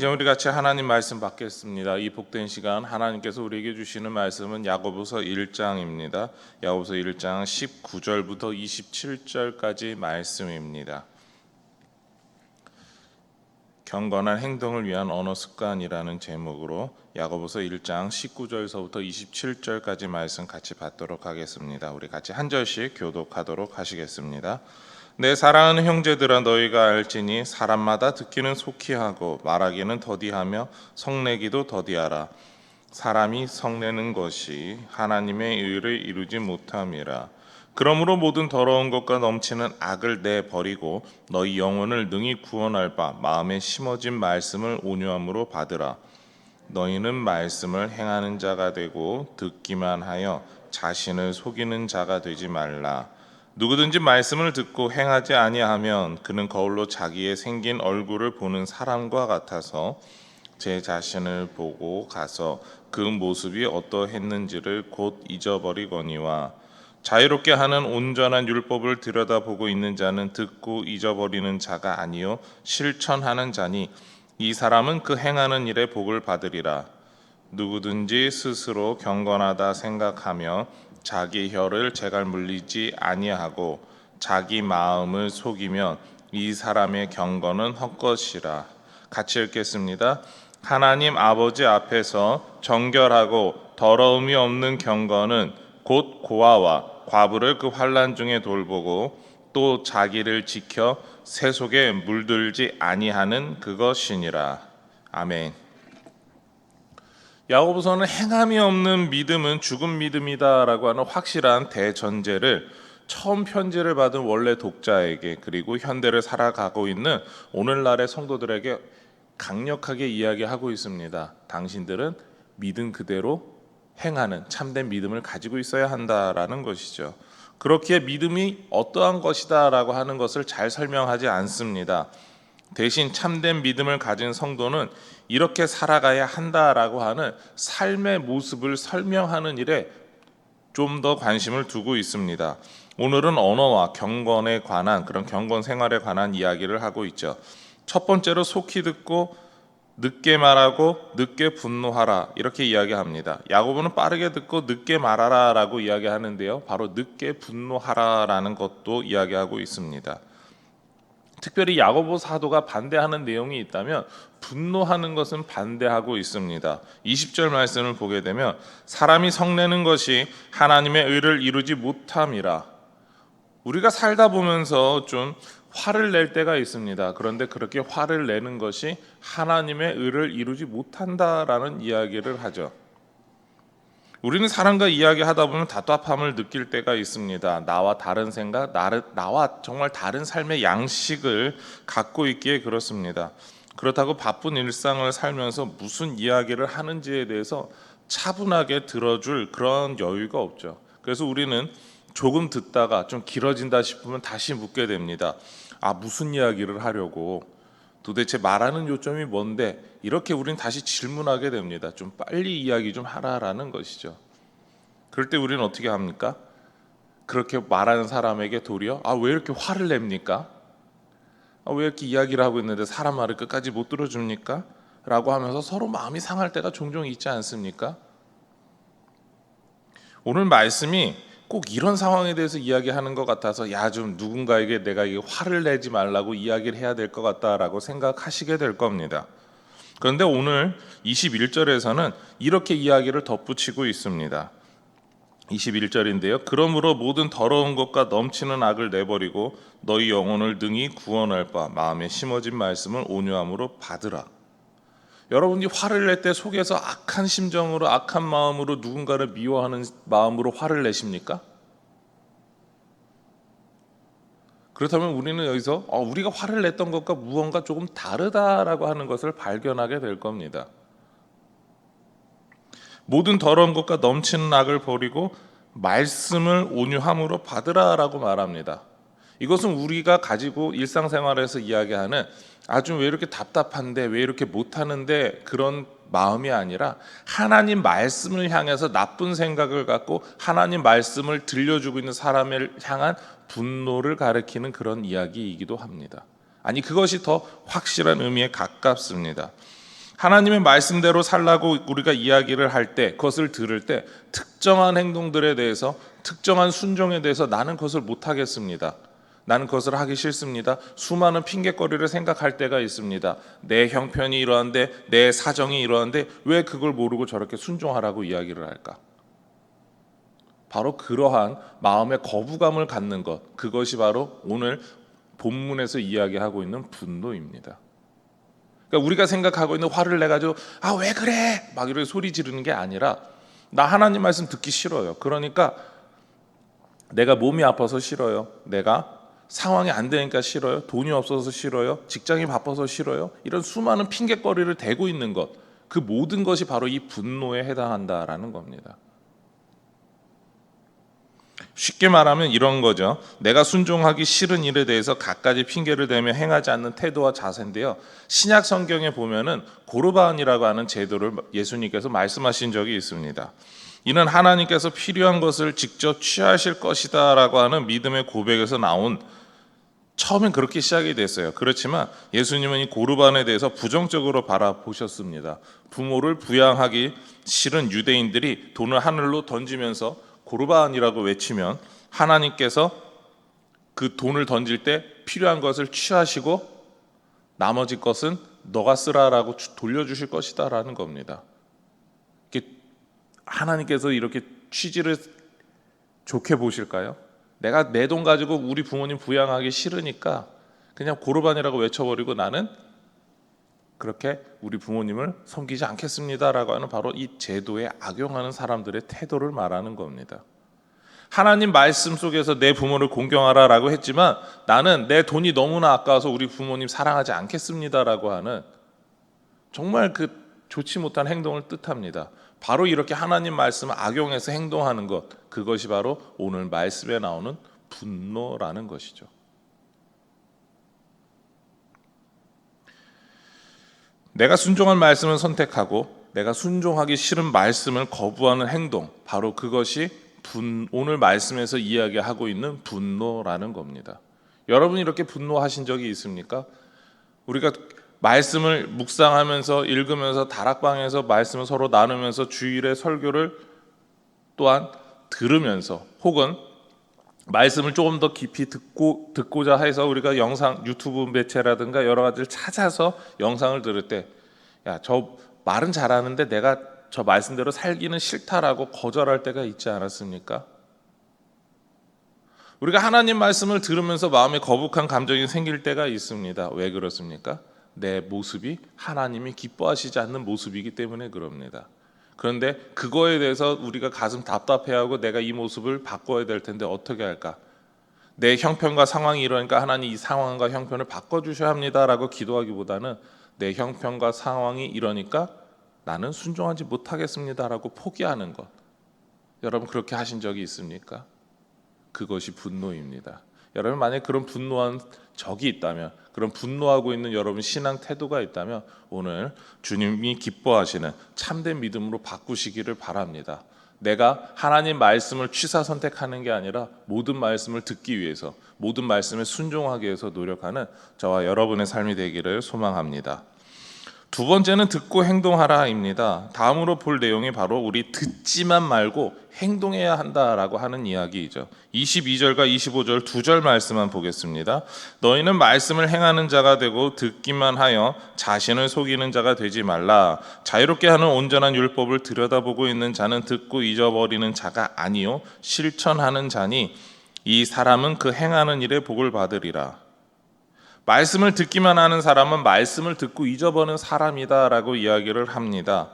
이제 우리 같이 하나님 말씀 받겠습니다. 이 복된 시간 하나님께서 우리에게 주시는 말씀은 야고보서 1장입니다. 야고보서 1장 19절부터 27절까지 말씀입니다. 경건한 행동을 위한 언어 습관이라는 제목으로 야고보서 1장 19절서부터 27절까지 말씀 같이 받도록 하겠습니다. 우리 같이 한 절씩 교독하도록 하시겠습니다. 내 사랑하는 형제들아 너희가 알지니 사람마다 듣기는 속히 하고 말하기는 더디하며 성내기도 더디하라. 사람이 성내는 것이 하나님의 의를 이루지 못함이라. 그러므로 모든 더러운 것과 넘치는 악을 내 버리고 너희 영혼을 능히 구원할 바 마음에 심어진 말씀을 온유함으로 받으라. 너희는 말씀을 행하는 자가 되고 듣기만 하여 자신을 속이는 자가 되지 말라 누구든지 말씀을 듣고 행하지 아니하면 그는 거울로 자기의 생긴 얼굴을 보는 사람과 같아서 제 자신을 보고 가서 그 모습이 어떠했는지를 곧 잊어버리거니와 자유롭게 하는 온전한 율법을 들여다보고 있는 자는 듣고 잊어버리는 자가 아니요 실천하는 자니 이 사람은 그 행하는 일에 복을 받으리라. 누구든지 스스로 경건하다 생각하며 자기 혀를 제갈 물리지 아니하고 자기 마음을 속이면 이 사람의 경건은 헛것이라 같이 읽겠습니다. 하나님 아버지 앞에서 정결하고 더러움이 없는 경건은 곧 고아와 과부를 그 환란 중에 돌보고 또 자기를 지켜 새 속에 물들지 아니하는 그것이니라. 아멘. 야고보서는 행함이 없는 믿음은 죽은 믿음이다라고 하는 확실한 대전제를 처음 편지를 받은 원래 독자에게 그리고 현대를 살아가고 있는 오늘날의 성도들에게 강력하게 이야기하고 있습니다. 당신들은 믿음 그대로 행하는 참된 믿음을 가지고 있어야 한다라는 것이죠. 그렇기에 믿음이 어떠한 것이다라고 하는 것을 잘 설명하지 않습니다. 대신 참된 믿음을 가진 성도는 이렇게 살아가야 한다라고 하는 삶의 모습을 설명하는 일에 좀 더 관심을 두고 있습니다. 오늘은 언어와 경건에 관한 그런 경건 생활에 관한 이야기를 하고 있죠. 첫 번째로 속히 듣고 늦게 말하고 늦게 분노하라 이렇게 이야기합니다. 야고보는 빠르게 듣고 늦게 말하라라고 이야기하는데요. 바로 늦게 분노하라라는 것도 이야기하고 있습니다. 특별히 야고보 사도가 반대하는 내용이 있다면 분노하는 것은 반대하고 있습니다. 20절 말씀을 보게 되면 사람이 성내는 것이 하나님의 의를 이루지 못함이라. 우리가 살다 보면서 좀 화를 낼 때가 있습니다. 그런데 그렇게 화를 내는 것이 하나님의 의를 이루지 못한다라는 이야기를 하죠. 우리는 사람과 이야기하다 보면 답답함을 느낄 때가 있습니다. 나와 다른 생각, 나와 정말 다른 삶의 양식을 갖고 있기에 그렇습니다. 그렇다고 바쁜 일상을 살면서 무슨 이야기를 하는지에 대해서 차분하게 들어줄 그런 여유가 없죠. 그래서 우리는 조금 듣다가 좀 길어진다 싶으면 다시 묻게 됩니다. 아, 무슨 이야기를 하려고? 도대체 말하는 요점이 뭔데 이렇게 우리는 다시 질문하게 됩니다. 좀 빨리 이야기 좀 하라라는 것이죠. 그럴 때 우리는 어떻게 합니까? 그렇게 말하는 사람에게 도리어 아 왜 이렇게 화를 냅니까? 아, 왜 이렇게 이야기를 하고 있는데 사람 말을 끝까지 못 들어줍니까? 라고 하면서 서로 마음이 상할 때가 종종 있지 않습니까? 오늘 말씀이 꼭 이런 상황에 대해서 이야기하는 것 같아서 야 좀 누군가에게 내가 이게 화를 내지 말라고 이야기를 해야 될 것 같다라고 생각하시게 될 겁니다. 그런데 오늘 21절에서는 이렇게 이야기를 덧붙이고 있습니다. 21절인데요. 그러므로 모든 더러운 것과 넘치는 악을 내버리고 너희 영혼을 능히 구원할 바 마음에 심어진 말씀을 온유함으로 받으라. 여러분이 화를 낼 때 속에서 악한 심정으로 악한 마음으로 누군가를 미워하는 마음으로 화를 내십니까? 그렇다면 우리는 여기서 어, 우리가 화를 냈던 것과 무언가 조금 다르다라고 하는 것을 발견하게 될 겁니다. 모든 더러운 것과 넘치는 악을 버리고 말씀을 온유함으로 받으라라고 말합니다. 이것은 우리가 가지고 일상생활에서 이야기하는 아주 왜 이렇게 답답한데 왜 이렇게 못하는데 그런 마음이 아니라 하나님 말씀을 향해서 나쁜 생각을 갖고 하나님 말씀을 들려주고 있는 사람을 향한 분노를 가리키는 그런 이야기이기도 합니다. 아니 그것이 더 확실한 의미에 가깝습니다. 하나님의 말씀대로 살라고 우리가 이야기를 할 때, 그것을 들을 때 특정한 행동들에 대해서 특정한 순종에 대해서 나는 그것을 못 하겠습니다. 나는 그것을 하기 싫습니다. 수많은 핑계거리를 생각할 때가 있습니다. 내 형편이 이러한데 내 사정이 이러한데 왜 그걸 모르고 저렇게 순종하라고 이야기를 할까? 바로 그러한 마음의 거부감을 갖는 것 그것이 바로 오늘 본문에서 이야기하고 있는 분노입니다. 그러니까 우리가 생각하고 있는 화를 내 가지고 아 왜 그래 막 이렇게 소리 지르는 게 아니라 나 하나님 말씀 듣기 싫어요. 그러니까 내가 몸이 아파서 싫어요. 내가 상황이 안 되니까 싫어요. 돈이 없어서 싫어요. 직장이 바빠서 싫어요. 이런 수많은 핑계거리를 대고 있는 것. 그 모든 것이 바로 이 분노에 해당한다라는 겁니다. 쉽게 말하면 이런 거죠. 내가 순종하기 싫은 일에 대해서 갖가지 핑계를 대며 행하지 않는 태도와 자세인데요. 신약 성경에 보면은 고르반이라고 하는 제도를 예수님께서 말씀하신 적이 있습니다. 이는 하나님께서 필요한 것을 직접 취하실 것이다라고 하는 믿음의 고백에서 나온 처음엔 그렇게 시작이 됐어요. 그렇지만 예수님은 이 고르반에 대해서 부정적으로 바라보셨습니다. 부모를 부양하기 싫은 유대인들이 돈을 하늘로 던지면서 고르반이라고 외치면 하나님께서 그 돈을 던질 때 필요한 것을 취하시고 나머지 것은 너가 쓰라라고 주- 돌려주실 것이다라는 겁니다. 하나님께서 이렇게 취지를 좋게 보실까요? 내가 내 돈 가지고 우리 부모님 부양하기 싫으니까 그냥 고르반이라고 외쳐버리고 나는 그렇게 우리 부모님을 섬기지 않겠습니다라고 하는 바로 이 제도에 악용하는 사람들의 태도를 말하는 겁니다. 하나님 말씀 속에서 내 부모를 공경하라라고 했지만 나는 내 돈이 너무나 아까워서 우리 부모님 사랑하지 않겠습니다라고 하는 정말 그 좋지 못한 행동을 뜻합니다. 바로 이렇게 하나님 말씀을 악용해서 행동하는 것 그것이 바로 오늘 말씀에 나오는 분노라는 것이죠. 내가 순종할 말씀을 선택하고 내가 순종하기 싫은 말씀을 거부하는 행동 바로 그것이 분, 오늘 말씀에서 이야기하고 있는 분노라는 겁니다. 여러분이 이렇게 분노하신 적이 있습니까? 우리가 말씀을 묵상하면서 읽으면서 다락방에서 말씀을 서로 나누면서 주일에 설교를 또한 들으면서 혹은 말씀을 조금 더 깊이 듣고 듣고자 해서 우리가 영상 유튜브 매체라든가 여러 가지를 찾아서 영상을 들을 때 야 저 말은 잘하는데 내가 저 말씀대로 살기는 싫다라고 거절할 때가 있지 않았습니까? 우리가 하나님 말씀을 들으면서 마음에 거북한 감정이 생길 때가 있습니다. 왜 그렇습니까? 내 모습이 하나님이 기뻐하시지 않는 모습이기 때문에 그럽니다. 그런데 그거에 대해서 우리가 가슴 답답해하고 내가 이 모습을 바꿔야 될 텐데 어떻게 할까? 내 형편과 상황이 이러니까 하나님 이 상황과 형편을 바꿔 주셔야 합니다라고 기도하기보다는 내 형편과 상황이 이러니까 나는 순종하지 못하겠습니다라고 포기하는 것. 여러분 그렇게 하신 적이 있습니까? 그것이 분노입니다. 여러분 만약 그런 분노한 적이 있다면 그런 분노하고 있는 여러분 신앙 태도가 있다면 오늘 주님이 기뻐하시는 참된 믿음으로 바꾸시기를 바랍니다. 내가 하나님 말씀을 취사 선택하는 게 아니라 모든 말씀을 듣기 위해서 모든 말씀에 순종하기 위해서 노력하는 저와 여러분의 삶이 되기를 소망합니다. 두 번째는 듣고 행동하라입니다. 다음으로 볼 내용이 바로 우리 듣지만 말고 행동해야 한다라고 하는 이야기이죠. 22절과 25절 두 절 말씀만 보겠습니다. 너희는 말씀을 행하는 자가 되고 듣기만 하여 자신을 속이는 자가 되지 말라. 자유롭게 하는 온전한 율법을 들여다보고 있는 자는 듣고 잊어버리는 자가 아니요 실천하는 자니 이 사람은 그 행하는 일에 복을 받으리라. 말씀을 듣기만 하는 사람은 말씀을 듣고 잊어버는 사람이다라고 이야기를 합니다.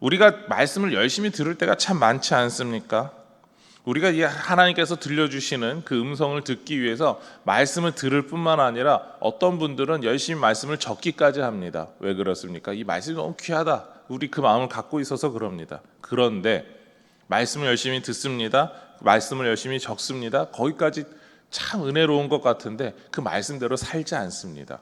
우리가 말씀을 열심히 들을 때가 참 많지 않습니까? 우리가 이 하나님께서 들려주시는 그 음성을 듣기 위해서 말씀을 들을 뿐만 아니라 어떤 분들은 열심히 말씀을 적기까지 합니다. 왜 그렇습니까? 이 말씀이 너무 귀하다. 우리 그 마음을 갖고 있어서 그럽니다. 그런데 말씀을 열심히 듣습니다. 말씀을 열심히 적습니다. 거기까지 참 은혜로운 것 같은데 그 말씀대로 살지 않습니다.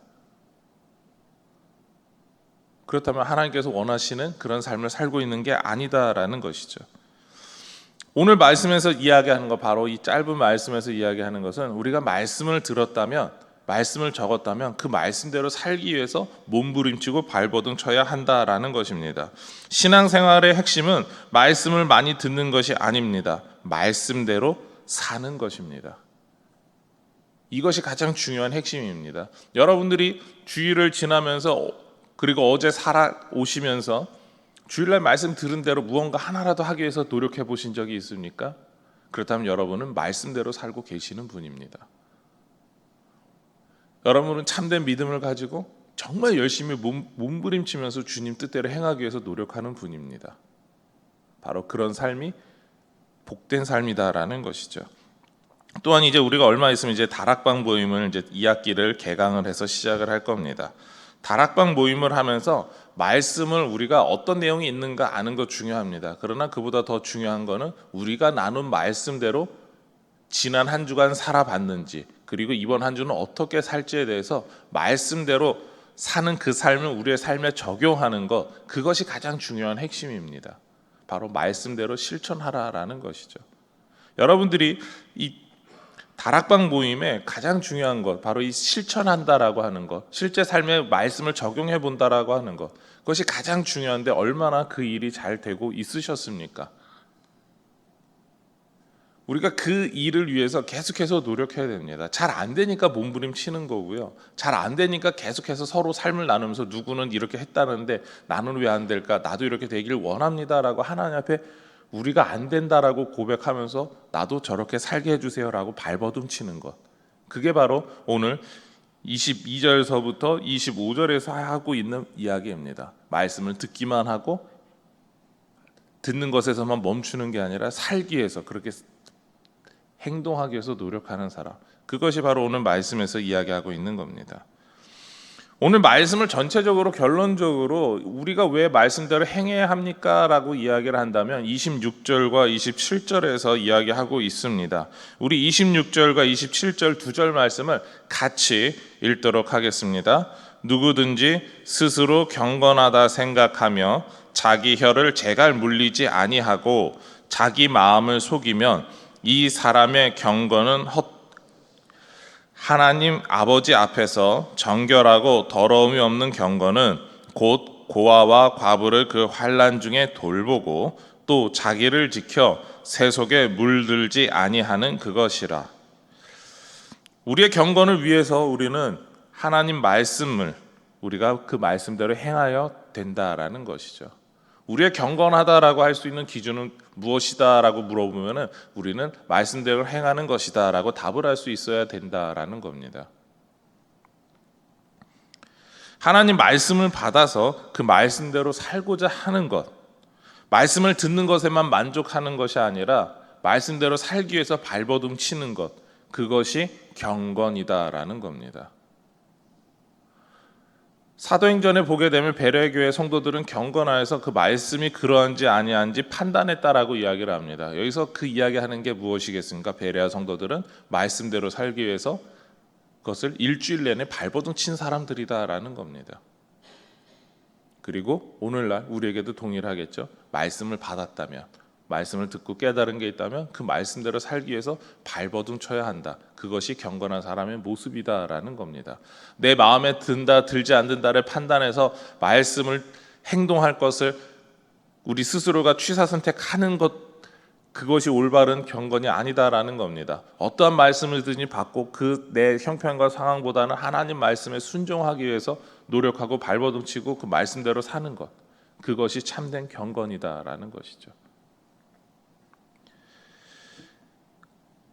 그렇다면 하나님께서 원하시는 그런 삶을 살고 있는 게 아니다라는 것이죠. 오늘 말씀에서 이야기하는 거 바로 이 짧은 말씀에서 이야기하는 것은 우리가 말씀을 들었다면 말씀을 적었다면 그 말씀대로 살기 위해서 몸부림치고 발버둥 쳐야 한다라는 것입니다. 신앙생활의 핵심은 말씀을 많이 듣는 것이 아닙니다. 말씀대로 사는 것입니다. 이것이 가장 중요한 핵심입니다. 여러분들이 주일을 지나면서 그리고 어제 살아오시면서 주일날 말씀 들은 대로 무언가 하나라도 하기 위해서 노력해 보신 적이 있습니까? 그렇다면 여러분은 말씀대로 살고 계시는 분입니다. 여러분은 참된 믿음을 가지고 정말 열심히 몸, 몸부림치면서 주님 뜻대로 행하기 위해서 노력하는 분입니다. 바로 그런 삶이 복된 삶이다라는 것이죠. 또한 이제 우리가 얼마 있으면 이제 다락방 모임을 이제 2학기를 개강을 해서 시작을 할 겁니다. 다락방 모임을 하면서 말씀을 우리가 어떤 내용이 있는가 아는 것 중요합니다. 그러나 그보다 더 중요한 거는 우리가 나눈 말씀대로 지난 한 주간 살아봤는지 그리고 이번 한 주는 어떻게 살지에 대해서 말씀대로 사는 그 삶을 우리의 삶에 적용하는 것 그것이 가장 중요한 핵심입니다. 바로 말씀대로 실천하라라는 것이죠. 여러분들이 이 다락방 모임의 가장 중요한 것 바로 이 실천한다라고 하는 것, 실제 삶에 말씀을 적용해 본다라고 하는 것. 그것이 가장 중요한데 얼마나 그 일이 잘 되고 있으셨습니까? 우리가 그 일을 위해서 계속해서 노력해야 됩니다. 잘 안 되니까 몸부림치는 거고요. 잘 안 되니까 계속해서 서로 삶을 나누면서 누구는 이렇게 했다는데 나는 왜 안 될까? 나도 이렇게 되기를 원합니다라고 하나님 앞에 우리가 안 된다라고 고백하면서 나도 저렇게 살게 해주세요라고 발버둥 치는 것. 그게 바로 오늘 22절서부터 25절에서 하고 있는 이야기입니다. 말씀을 듣기만 하고 듣는 것에서만 멈추는 게 아니라 살기 위해서 그렇게 행동하기 위해서 노력하는 사람. 그것이 바로 오늘 말씀에서 이야기하고 있는 겁니다. 오늘 말씀을 전체적으로 결론적으로 우리가 왜 말씀대로 행해야 합니까라고 이야기를 한다면 26절과 27절에서 이야기하고 있습니다. 우리 26절과 27절 두 절 말씀을 같이 읽도록 하겠습니다. 누구든지 스스로 경건하다 생각하며 자기 혀를 제갈 물리지 아니하고 자기 마음을 속이면 이 사람의 경건은 헛 하나님 아버지 앞에서 정결하고 더러움이 없는 경건은 곧 고아와 과부를 그 환란 중에 돌보고 또 자기를 지켜 세속에 물들지 아니하는 그것이라. 우리의 경건을 위해서 우리는 하나님 말씀을 우리가 그 말씀대로 행하여 된다라는 것이죠. 우리의 경건하다라고 할 수 있는 기준은 무엇이다라고 물어보면은 우리는 말씀대로 행하는 것이다라고 답을 할 수 있어야 된다라는 겁니다. 하나님 말씀을 받아서 그 말씀대로 살고자 하는 것, 말씀을 듣는 것에만 만족하는 것이 아니라 말씀대로 살기 위해서 발버둥 치는 것, 그것이 경건이다라는 겁니다. 사도행전에 보게 되면 베레 교회 성도들은 경건하여서 그 말씀이 그러한지 아니한지 판단했다라고 이야기를 합니다. 여기서 그 이야기하는 게 무엇이겠습니까? 베레아 성도들은 말씀대로 살기 위해서 그것을 일주일 내내 발버둥 친 사람들이다라는 겁니다. 그리고 오늘날 우리에게도 동일하겠죠. 말씀을 받았다면 말씀을 듣고 깨달은 게 있다면 그 말씀대로 살기 위해서 발버둥 쳐야 한다. 그것이 경건한 사람의 모습이다라는 겁니다. 내 마음에 든다 들지 않는다를 판단해서 말씀을 행동할 것을 우리 스스로가 취사 선택하는 것 그것이 올바른 경건이 아니다라는 겁니다. 어떠한 말씀을 듣니 받고 그 내 형편과 상황보다는 하나님 말씀에 순종하기 위해서 노력하고 발버둥 치고 그 말씀대로 사는 것. 그것이 참된 경건이다라는 것이죠.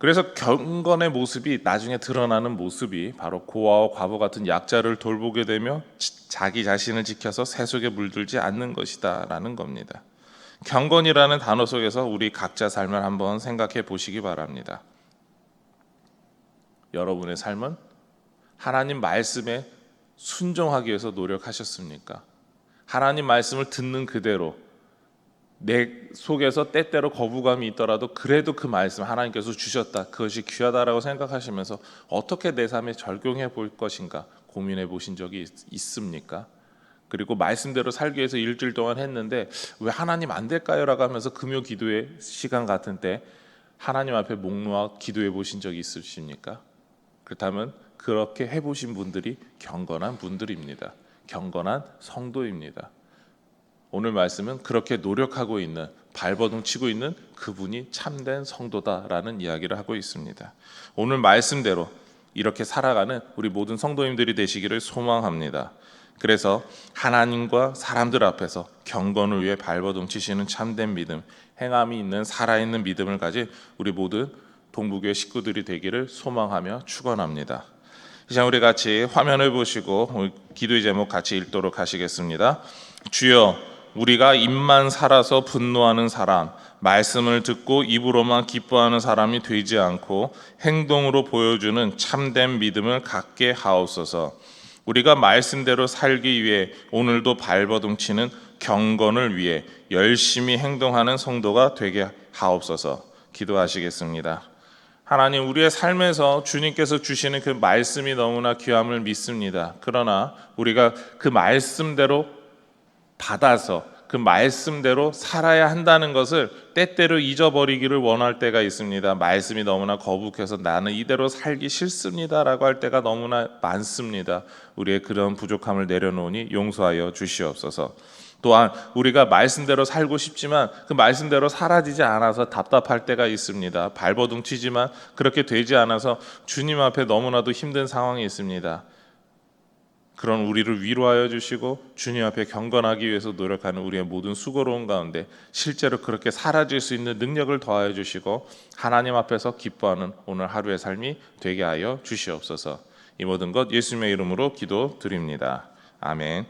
그래서 경건의 모습이 나중에 드러나는 모습이 바로 고아와 과부 같은 약자를 돌보게 되며 자기 자신을 지켜서 세속에 물들지 않는 것이다라는 겁니다. 경건이라는 단어 속에서 우리 각자 삶을 한번 생각해 보시기 바랍니다. 여러분의 삶은 하나님 말씀에 순종하기 위해서 노력하셨습니까? 하나님 말씀을 듣는 그대로 내 속에서 때때로 거부감이 있더라도 그래도 그 말씀 하나님께서 주셨다. 그것이 귀하다라고 생각하시면서 어떻게 내 삶에 적용해 볼 것인가 고민해 보신 적이 있, 습니까 그리고 말씀대로 살기 위해서 일주일 동안 했는데 왜 하나님 안 될까요라고 하면서 금요 기도의 시간 같은 때 하나님 앞에 목 놓아 기도해 보신 적이 있으십니까? 그렇다면 그렇게 해 보신 분들이 경건한 분들입니다. 경건한 성도입니다. 오늘 말씀은 그렇게 노력하고 있는 발버둥 치고 있는 그분이 참된 성도다라는 이야기를 하고 있습니다. 오늘 말씀대로 이렇게 살아가는 우리 모든 성도님들이 되시기를 소망합니다. 그래서 하나님과 사람들 앞에서 경건을 위해 발버둥 치시는 참된 믿음, 행함이 있는 살아있는 믿음을 가진 우리 모든 동부교회 식구들이 되기를 소망하며 축원합니다. 이제 우리 같이 화면을 보시고 기도의 제목 같이 읽도록 하시겠습니다. 주여 우리가 입만 살아서 분노하는 사람, 말씀을 듣고 입으로만 기뻐하는 사람이 되지 않고 행동으로 보여주는 참된 믿음을 갖게 하옵소서. 우리가 말씀대로 살기 위해 오늘도 발버둥 치는 경건을 위해 열심히 행동하는 성도가 되게 하옵소서. 기도하시겠습니다. 하나님 우리의 삶에서 주님께서 주시는 그 말씀이 너무나 귀함을 믿습니다. 그러나 우리가 그 말씀대로 받아서 그 말씀대로 살아야 한다는 것을 때때로 잊어버리기를 원할 때가 있습니다. 말씀이 너무나 거북해서 나는 이대로 살기 싫습니다라고 할 때가 너무나 많습니다. 우리의 그런 부족함을 내려놓으니 용서하여 주시옵소서. 또한 우리가 말씀대로 살고 싶지만 그 말씀대로 사라지지 않아서 답답할 때가 있습니다. 발버둥 치지만 그렇게 되지 않아서 주님 앞에 너무나도 힘든 상황이 있습니다. 그런 우리를 위로하여 주시고 주님 앞에 경건하기 위해서 노력하는 우리의 모든 수고로운 가운데 실제로 그렇게 사라질 수 있는 능력을 더하여 주시고 하나님 앞에서 기뻐하는 오늘 하루의 삶이 되게 하여 주시옵소서. 이 모든 것 예수님의 이름으로 기도드립니다. 아멘.